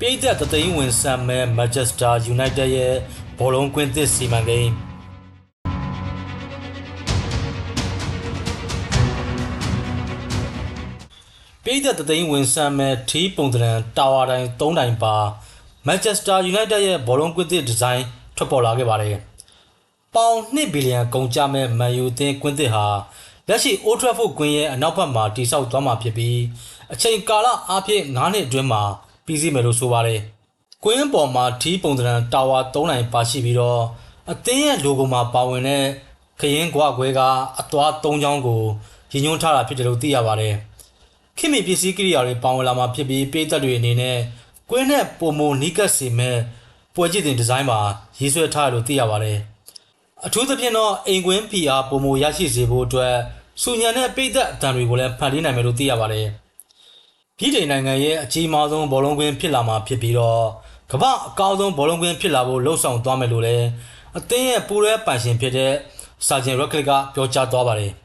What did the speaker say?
ပြည်သက်တသိန်းဝင်ဆမ်မဲမန်ချက်စတာယူနိုက်တက်ရဲ့ဘောလုံးကွင်းသစ်စီမံကိန်းပြည်သက်တသိန်းဝင်ဆမ်မဲထီးပုံသဏ္ဍာန်တာဝါတိုင်း၃တိုင်ပါမန်ချက်စတာယူနိုက်တက်ရဲ့ဘောလုံးကွင်းသစ်ဒီဇိုင်းထွက်ပေါ်လာခဲ့ပါတယ်။ပေါင်2ဘီလီယံကုန်ကျမဲ့မန်ယူအသင်းကွင်းသစ်ဟာလက်ရှိ Old Trafford ကွင်းရဲ့အနောက်ဘက်မှာတည်ဆောက်သွားမှာဖြစ်ပြီးအချိန်ကာလအားဖြင့်9နှစ်အတွင်းမှာ ပြီးစီးမယ်လို့ဆိုပါတယ်။ကွင်းပေါ်မှာထီးပုံသဏ္ဍာန်တာဝါ3နိုင်ပါရှိပြီးတော့အသင်းရဲ့ logo မှာပါဝင်တဲ့ခရင်ကွာခွဲကအသွား3ချောင်းကိုရည်ညွှန်းထားတာဖြစ်တယ်လို့သိရပါတယ်။ခင်မီပစ္စည်းကိရိယာတွေပေါဝင်လာမှာဖြစ်ပြီးပေးသက်တွေအနေနဲ့ကွင်းနဲ့ပုံမနီးကပ်စီမဲ့ပွဲကြည့်တင်ဒီဇိုင်းမှာရေးဆွဲထားတယ်လို့သိရပါတယ်။အထူးသဖြင့်တော့အိမ်ကွင်း PR ပုံမရရှိစေဖို့အတွက်စူညံတဲ့ပိသက်အတန်တွေကိုလည်းဖန်တီးနိုင်မယ်လို့သိရပါတယ်။ ပြည်ထိုင်နိုင်ငံရဲ့အကြီးမားဆုံးဘောလုံးကွင်းဖြစ်လာမှာဖြစ်ပြီးတော့ကမ္ဘာအကောင်းဆုံးဘောလုံးကွင်းဖြစ်လာဖို့လှုံ့ဆော်သွားမယ်လို့လည်းအသင်းရဲ့ပူရဲပန်ရှင်ဖြစ်တဲ့စာဂျင်ရက်ခလစ်ကပြောကြားသွားပါတယ်။